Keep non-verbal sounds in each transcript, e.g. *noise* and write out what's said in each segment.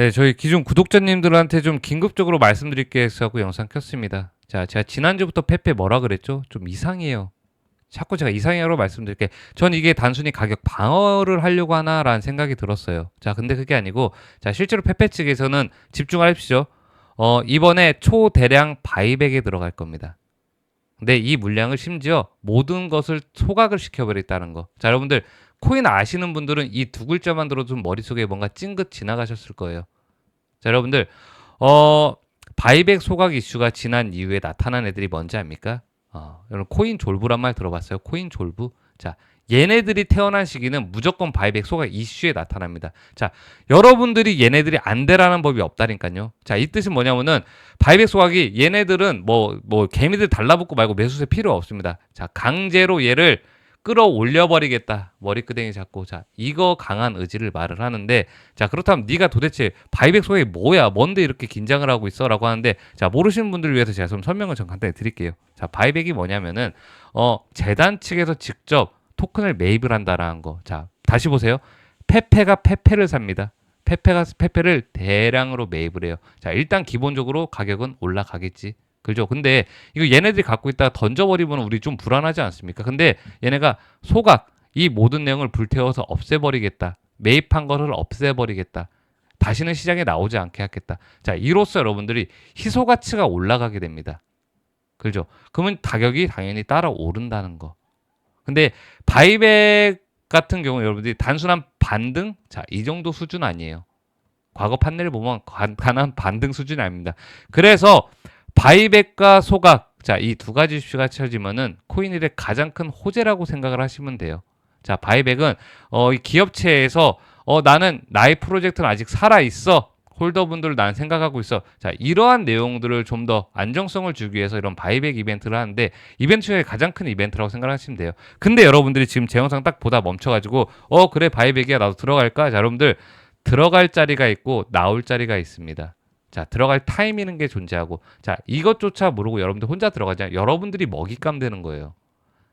네, 저희 기존 구독자님들한테 좀 긴급적으로 말씀드릴 게 있어서 영상 켰습니다. 자, 제가 지난주부터 페페 뭐라 그랬죠? 좀 이상해요. 자꾸 제가 이상해요로 말씀드릴게. 전 이게 단순히 가격 방어를 하려고 하나라는 생각이 들었어요. 자, 근데 그게 아니고, 자, 실제로 페페 측에서는 집중하십시오. 어, 이번에 초대량 바이백에 들어갈 겁니다. 근데 이 물량을 심지어 모든 것을 소각을 시켜버렸다는 거. 자, 여러분들 코인 아시는 분들은 이 두 글자만 들어도 좀 머릿속에 뭔가 찡긋 지나가셨을 거예요. 자, 여러분들 어 바이백 소각 이슈가 지난 이후에 나타난 애들이 뭔지 압니까? 어, 여러분 코인 졸부란 말 들어봤어요? 코인 졸부? 자, 얘네들이 태어난 시기는 무조건 바이백 소각 이슈에 나타납니다. 자, 여러분들이 얘네들이 안 되라는 법이 없다니까요. 자, 이 뜻은 뭐냐면은 바이백 소각이 얘네들은 뭐 뭐 개미들 달라붙고 말고 매수세 필요 없습니다. 자, 강제로 얘를 끌어올려 버리겠다. 머리끄댕이 잡고 자, 이거 강한 의지를 말을 하는데 자, 그렇다면 네가 도대체 바이백 소각이 뭐야? 뭔데 이렇게 긴장을 하고 있어라고 하는데 자, 모르시는 분들을 위해서 제가 좀 설명을 좀 간단히 드릴게요. 자, 바이백이 뭐냐면은 어, 재단 측에서 직접 토큰을 매입을 한다라는 거. 자, 다시 보세요. 페페가 페페를 삽니다. 페페가 페페를 대량으로 매입을 해요. 자, 일단 기본적으로 가격은 올라가겠지. 그죠? 근데 이거 얘네들이 갖고 있다가 던져버리면 우리 좀 불안하지 않습니까? 근데 얘네가 소각, 이 모든 내용을 불태워서 없애버리겠다. 매입한 거를 없애버리겠다. 다시는 시장에 나오지 않게 하겠다. 자, 이로써 여러분들이 희소 가치가 올라가게 됩니다. 그죠? 그러면 가격이 당연히 따라 오른다는 거. 근데 바이백 같은 경우 여러분들이 단순한 반등? 자, 이 정도 수준 아니에요. 과거 판넬을 보면 간- 간한 반등 수준이 아닙니다. 그래서 바이백과 소각, 자, 이 두 가지 이슈가 쳐지면은 코인일의 가장 큰 호재라고 생각을 하시면 돼요. 자, 바이백은 어, 이 기업체에서 어, 나는 나의 프로젝트는 아직 살아 있어. 홀더분들 난 생각하고 있어. 자, 이러한 내용들을 좀 더 안정성을 주기 위해서 이런 바이백 이벤트를 하는데 이벤트 중에 가장 큰 이벤트라고 생각하시면 돼요. 근데 여러분들이 지금 제 영상 딱 보다 멈춰가지고 어 그래 바이백이야 나도 들어갈까? 자, 여러분들 들어갈 자리가 있고 나올 자리가 있습니다. 자, 들어갈 타임이는 게 존재하고, 자, 이것조차 모르고 여러분들 혼자 들어가자. 여러분들이 먹잇감 되는 거예요.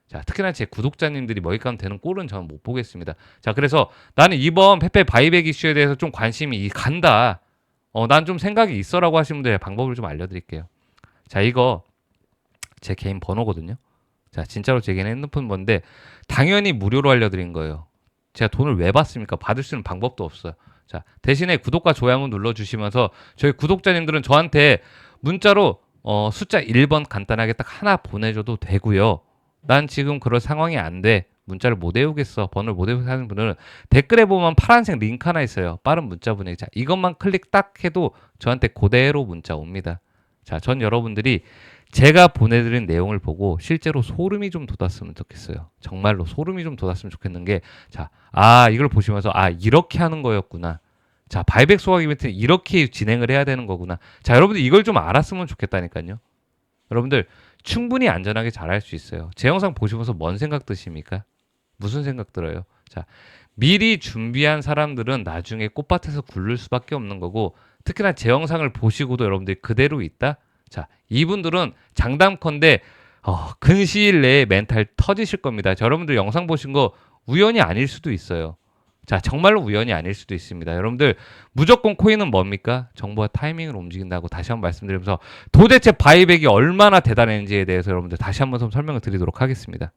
자, 특히나 제 구독자님들이 먹잇감 되는 꼴은 저는 못 보겠습니다. 자, 그래서 나는 이번 페페 바이백 이슈에 대해서 좀 관심이 간다. 어, 난 좀 생각이 있어라고 하시는 분들 방법을 좀 알려드릴게요. 자, 이거 제 개인 번호거든요. 자, 진짜로 제 개인 핸드폰 번호인데, 당연히 무료로 알려드린 거예요. 제가 돈을 왜 받습니까? 받을 수 있는 방법도 없어요. 자, 대신에 구독과 좋아요 눌러주시면서 저희 구독자님들은 저한테 문자로 어, 숫자 1번 간단하게 딱 하나 보내줘도 되고요. 난 지금 그럴 상황이 안 돼. 문자를 못 외우겠어. 번호를 못 외우겠어 하는 분들은 댓글에 보면 파란색 링크 하나 있어요. 빠른 문자 보내기. 자, 이것만 클릭 딱 해도 저한테 그대로 문자 옵니다. 자, 전 여러분들이 제가 보내드린 내용을 보고 실제로 소름이 좀 돋았으면 좋겠어요. 정말로 소름이 좀 돋았으면 좋겠는 게, 자, 아, 이걸 보시면서, 아, 이렇게 하는 거였구나. 자, 바이백 소각 이벤트는 이렇게 진행을 해야 되는 거구나. 자, 여러분들 이걸 좀 알았으면 좋겠다니까요. 여러분들 충분히 안전하게 잘 할 수 있어요. 제 영상 보시면서 뭔 생각 드십니까? 무슨 생각 들어요? 자, 미리 준비한 사람들은 나중에 꽃밭에서 굴를 수밖에 없는 거고, 특히나 제 영상을 보시고도 여러분들이 그대로 있다? 자, 이분들은 장담컨대 어, 근시일 내에 멘탈 터지실 겁니다. 자, 여러분들 영상 보신 거 우연이 아닐 수도 있어요. 자, 정말로 우연이 아닐 수도 있습니다. 여러분들 무조건 코인은 뭡니까? 정보와 타이밍을 움직인다고 다시 한번 말씀드리면서 도대체 바이백이 얼마나 대단한지에 대해서 여러분들 다시 한번 좀 설명을 드리도록 하겠습니다.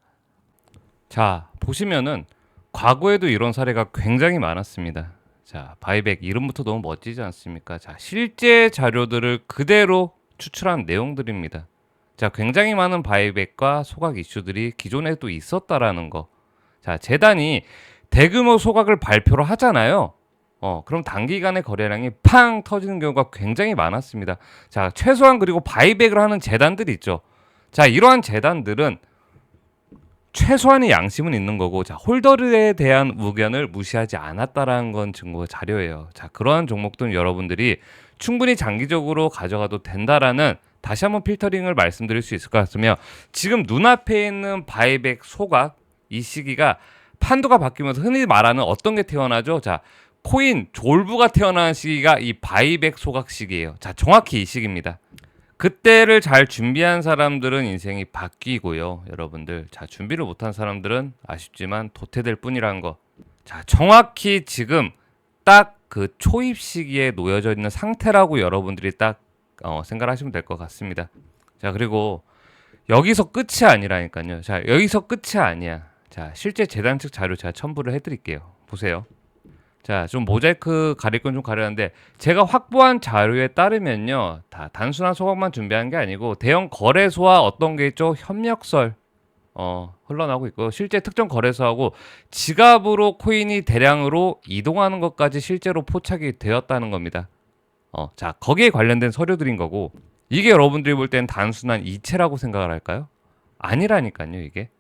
자, 보시면은 과거에도 이런 사례가 굉장히 많았습니다. 자, 바이백 이름부터 너무 멋지지 않습니까? 자, 실제 자료들을 그대로 추출한 내용들입니다. 자, 굉장히 많은 바이백과 소각 이슈들이 기존에도 있었다라는 거. 자, 재단이 대규모 소각을 발표를 하잖아요. 어, 그럼 단기간에 거래량이 팡 터지는 경우가 굉장히 많았습니다. 자, 최소한 그리고 바이백을 하는 재단들이 있죠. 자, 이러한 재단들은 최소한의 양심은 있는 거고, 자, 홀더에 대한 의견을 무시하지 않았다라는 건 증거 자료예요. 자, 그러한 종목들은 여러분들이 충분히 장기적으로 가져가도 된다라는 다시 한번 필터링을 말씀드릴 수 있을 것 같으며 지금 눈앞에 있는 바이백 소각 이 시기가 판도가 바뀌면서 흔히 말하는 어떤 게 태어나죠? 자, 코인 졸부가 태어나는 시기가 이 바이백 소각 시기예요. 자, 정확히 이 시기입니다. 그때를 잘 준비한 사람들은 인생이 바뀌고요. 여러분들. 자, 준비를 못한 사람들은 아쉽지만 도태될 뿐이라는 거. 자, 정확히 지금 딱 그 초입 시기에 놓여져 있는 상태라고 여러분들이 딱 어, 생각하시면 될 것 같습니다. 자 그리고 여기서 끝이 아니라니까요. 자 여기서 끝이 아니야. 자 실제 재단 측 자료 제가 첨부를 해드릴게요. 보세요. 자 좀 모자이크 가릴 건 좀 가려는데 제가 확보한 자료에 따르면요 다 단순한 소각만 준비한 게 아니고 대형 거래소와 어떤 게 있죠 협력설 어 흘러나오고 있고 실제 특정 거래소하고 지갑으로 코인이 대량으로 이동하는 것까지 실제로 포착이 되었다는 겁니다. 어, 자 거기에 관련된 서류들인 거고 이게 여러분들이 볼땐 단순한 이체라고 생각을 할까요? 아니라니까요 이게.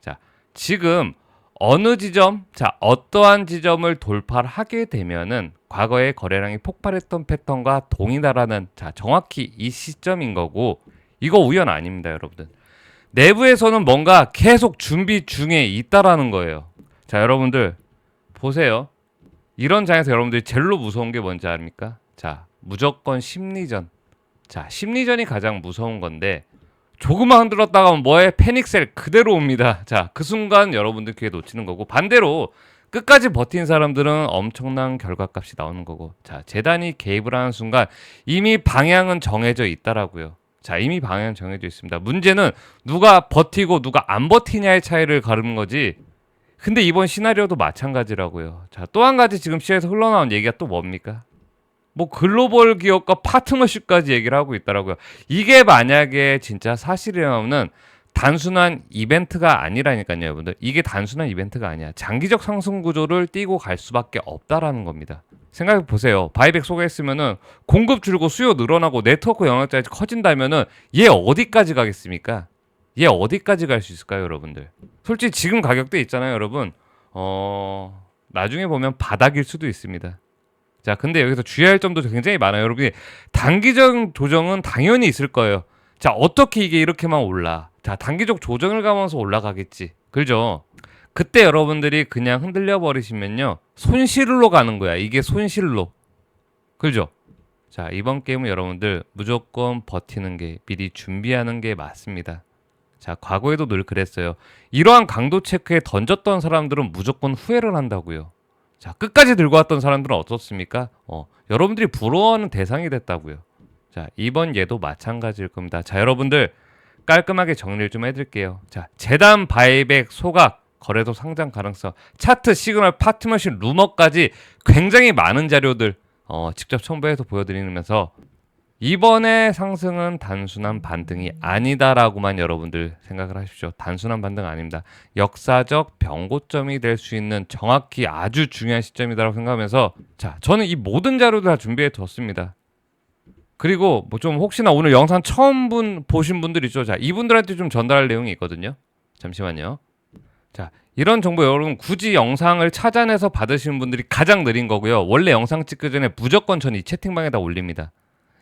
자 지금 어느 지점, 자 어떠한 지점을 돌파를 하게 되면은 과거의 거래량이 폭발했던 패턴과 동일하다는 자 정확히 이 시점인 거고 이거 우연 아닙니다 여러분들. 내부에서는 뭔가 계속 준비 중에 있다라는 거예요. 자, 여러분들 보세요. 이런 장에서 여러분들이 제일 무서운 게 뭔지 압니까? 자, 무조건 심리전. 자, 심리전이 가장 무서운 건데 조금만 흔들었다가 뭐에 패닉셀 그대로 옵니다. 자, 그 순간 여러분들 기회 놓치는 거고 반대로 끝까지 버틴 사람들은 엄청난 결과값이 나오는 거고 자, 재단이 개입을 하는 순간 이미 방향은 정해져 있다라고요. 자, 이미 방향 정해져 있습니다. 문제는 누가 버티고 누가 안 버티냐의 차이를 가르는 거지. 근데 이번 시나리오도 마찬가지라고요. 자, 또 한 가지 지금 시에서 흘러나온 얘기가 또 뭡니까? 뭐 글로벌 기업과 파트너십까지 얘기를 하고 있더라고요. 이게 만약에 진짜 사실이라면 단순한 이벤트가 아니라니까요, 여러분들. 이게 단순한 이벤트가 아니야. 장기적 상승 구조를 띄고 갈 수밖에 없다라는 겁니다. 생각해 보세요. 바이백 소개했으면은 공급 줄고 수요 늘어나고 네트워크 영역자가 커진다면은 얘 어디까지 가겠습니까? 얘 어디까지 갈 수 있을까요, 여러분들? 솔직히 지금 가격대 있잖아요, 여러분. 어, 나중에 보면 바닥일 수도 있습니다. 자, 근데 여기서 주의할 점도 굉장히 많아요. 여러분이 단기적 조정은 당연히 있을 거예요. 자, 어떻게 이게 이렇게만 올라? 자, 단기적 조정을 가면서 올라가겠지. 그죠? 그때 여러분들이 그냥 흔들려 버리시면요. 손실로 가는 거야. 이게 손실로. 그죠? 자, 이번 게임은 여러분들 무조건 버티는 게 미리 준비하는 게 맞습니다. 자, 과거에도 늘 그랬어요. 이러한 강도 체크에 던졌던 사람들은 무조건 후회를 한다고요. 자, 끝까지 들고 왔던 사람들은 어떻습니까? 어, 여러분들이 부러워하는 대상이 됐다고요. 자, 이번 예도 마찬가지일 겁니다. 자, 여러분들 깔끔하게 정리를 좀 해드릴게요. 자, 재단 바이백 소각 거래소 상장 가능성 차트 시그널 파트너십 루머까지 굉장히 많은 자료들 어, 직접 첨부해서 보여드리면서 이번에 상승은 단순한 반등이 아니다라고만 여러분들 생각을 하십시오. 단순한 반등 아닙니다. 역사적 변고점이 될 수 있는 정확히 아주 중요한 시점이다라고 생각하면서 자, 저는 이 모든 자료들 다 준비해 뒀습니다. 그리고 뭐 좀 혹시나 오늘 영상 처음 분 보신 분들 있죠. 자, 이분들한테 좀 전달할 내용이 있거든요. 잠시만요. 자, 이런 정보 여러분 굳이 영상을 찾아내서 받으시는 분들이 가장 느린 거고요. 원래 영상 찍기 전에 무조건 전이 채팅방에다 올립니다.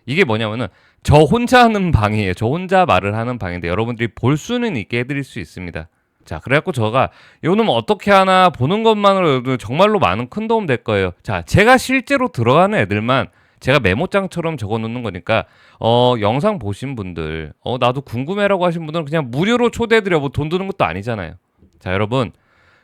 이게 뭐냐면은 저 혼자 하는 *laughs* 방이에요. 저 혼자 말을 하는 방인데 여러분들이 볼 수는 있게 해드릴 수 있습니다. 자, 그래갖고 저가 요놈 어떻게 하나 보는 것만으로도 정말로 많은 큰 도움 될 거예요. 자, 제가 실제로 들어가는 애들만 제가 메모장처럼 적어 놓는 거니까 어 영상 보신 분들 어 나도 궁금해라고 하신 분들은 그냥 무료로 초대해 드려 뭐 돈 드는 것도 아니잖아요. 자, 여러분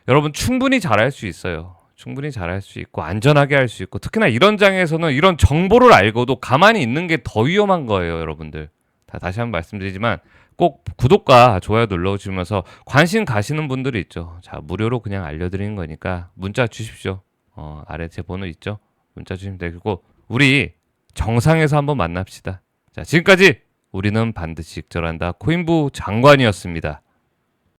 여러분 충분히 잘할 수 있어요. 충분히 잘할 수 있고 안전하게 할 수 있고 특히나 이런 장에서는 이런 정보를 알고도 가만히 있는 게 더 위험한 거예요, 여러분들. 다 다시 한번 말씀드리지만 꼭 구독과 좋아요 눌러주시면서 관심 가시는 분들이 있죠. 자 무료로 그냥 알려드리는 거니까 문자 주십시오. 어, 아래 제 번호 있죠. 문자 주시면 되고 우리 정상에서 한번 만납시다. 자 지금까지 우리는 반드시 익절한다 코인부 장관이었습니다.